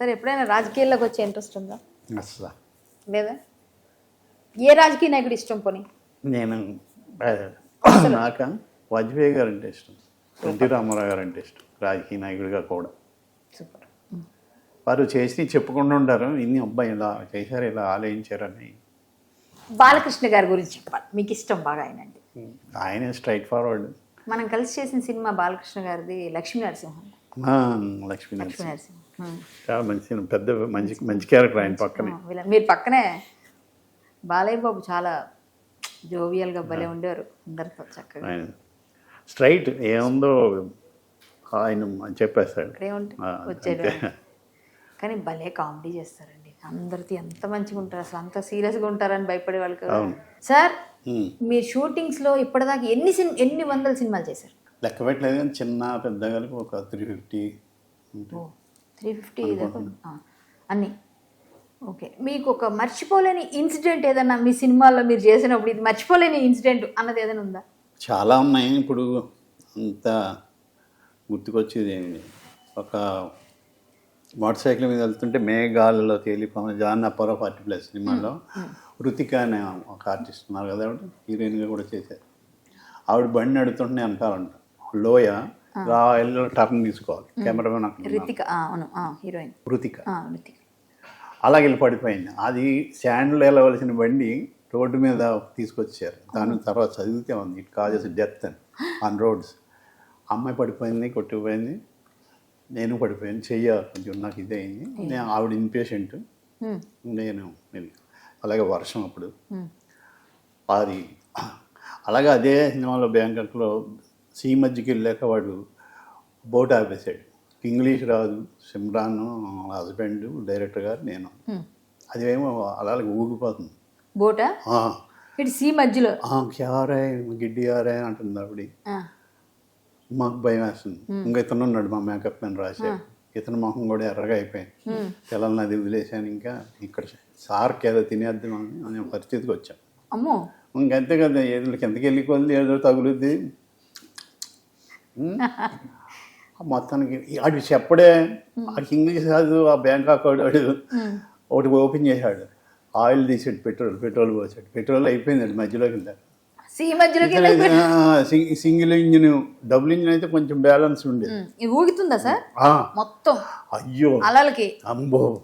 సరే ఎప్పుడైనా రాజకీయాల్లోకి వచ్చే ఇంట్రెస్ట్ ఉందా? అసలు లేదా? ఏ రాజకీయ నాయకుడు ఇష్టం పోనీ? నేను నాక? వాజ్పేయి గారు అంటే ఇష్టం ఎన్టీ రామారావు గారు అంటే ఇష్టం. రాజకీయ నాయకుడిగా కూడా. సూపర్. వారు చేసి చెప్పుకుంటూ ఉంటారు. ఇన్ని అబ్బాయి ఇలా చేశారు ఇలా ఆలోచించారని. బాలకృష్ణ గారి గురించి చెప్పాలి. మీకు ఇష్టం బాగా ఆయన అంటే ఆయన స్ట్రైట్ ఫార్వర్డ్ మనం కలిసి చేసిన సినిమా బాలకృష్ణ గారిది లక్ష్మీ నరసింహం లక్ష్మీ నరసింహ. చాలా మంచి సినిమా. పెద్ద మంచి మంచి క్యారెక్టర్ ఆయన పక్కనే. మీరు పక్కనే బాలయ్య బాబు చాలా జోవియల్గా భలే ఉండేవారు. అందరితో చక్కగా. ఆయన స్ట్రైట్ ఏముందో ఆయన చెప్పేస్తాడు. వచ్చాడు. కానీ భలే కామెడీ చేస్తారండి. అందరితో ఎంత మంచిగా ఉంటారు అసలు అంత సీరియస్గా ఉంటారని భయపడే వాళ్ళకి. సార్. మీ షూటింగ్స్లో ఇప్పటిదాకా ఎన్ని సిన్ ఎన్ని వందల సినిమాలు చేశారు? లెక్క పెట్టలేదు కానీ చిన్న పెద్ద కలిపి ఒక త్రీ ఫిఫ్టీ త్రీ ఫిఫ్టీ దాకా అన్నీ. ఓకే. మీకు ఒక మర్చిపోలేని ఇన్సిడెంట్ ఏదన్నా మీ సినిమాల్లో మీరు చేసినప్పుడు ఇది మర్చిపోలేని ఇన్సిడెంట్ అన్నది ఏదైనా ఉందా? చాలా ఉన్నాయి. ఇప్పుడు అంత గుర్తుకొచ్చేది ఒక మోటార్ సైకిల్ మీద వెళ్తుంటే మేఘాలలో తేలిపోయిన జాన్ అప్పారావు ఫార్టీ ప్లస్ సినిమాలో రుతిక అనే ఒక ఆర్టిస్ట్ ఉన్నారు కదా ఆవిడ హీరోయిన్గా కూడా చేశారు. ఆవిడ బండి నడుతుంటే వెనకాలంట లోయ రా వెళ్ళి టర్న్ తీసుకోవాలి. కెమెరామెన్. రితిక అవును హీరోయిన్. రుతిక. రితిక. అలాగే వెళ్ళి పడిపోయింది అది శాండ్లో వెళ్ళవలసిన బండి రోడ్డు మీద తీసుకొచ్చారు. దాని తర్వాత చదివితే ఉంది. ఇట్ కాజెస్ డెత్ అని. ఆన్ రోడ్స్ అమ్మాయి పడిపోయింది కొట్టుకుపోయింది. నేను పడిపోయాను. చెయ్య కొంచెం నాకు ఇదే అయింది. నేను ఆవిడ ఇన్పేషెంట్ నేను అలాగే వర్షం అప్పుడు. అది అలాగే అదే సినిమాలో బ్యాంకాక్లో సీ మధ్యకి వెళ్ళాక వాడు బోట్ ఆపేశాడు. ఇంగ్లీష్ రాదు. సిమ్రాన్ హస్బెండ్ డైరెక్టర్ గారు నేను. అదేమో అలాగే ఊగిపోతుంది. బోటా? ఇటు సీ మధ్యలో క్యారే గిడ్డి ఆరే అంటుంది ఆవిడ. మాకు భయం వేస్తుంది. ఇంకా ఇతను ఉన్నాడు మా మేకప్ మ్యాన్ రాశాడు. ఇతను మొహం కూడా ఎర్రగా అయిపోయింది. పిల్లల్ని నది వదిలేశాను ఇంకా ఇక్కడ సార్కి ఏదో తినేద్దాం అని పరిస్థితికి వచ్చాం. అమ్మో. ఇంకంతే కదా ఏదో కిందకి వెళ్ళి కొద్ది ఏదో తగులుద్ది. మొత్తానికి ఆడు చెప్పడే ఆడికి ఇంగ్లీష్ కాదు ఆ బ్యాంకాక్ వాడు ఒకటి ఓపెన్ చేశాడు. ఆయిల్ తీసాడు పెట్రోల్ పెట్రోల్ పోసాడు. పెట్రోల్ అయిపోయింది అది మధ్యలోకి వెళ్ళాడు సీ మధ్యలోకి వెళ్ళి సింగిల్ ఇంజిన్ డబుల్ ఇంజిన్ అయితే కొంచెం బ్యాలెన్స్ ఉండేది ఊగుతుందా సార్? మొత్తం. అయ్యో. అలలకి. అంబో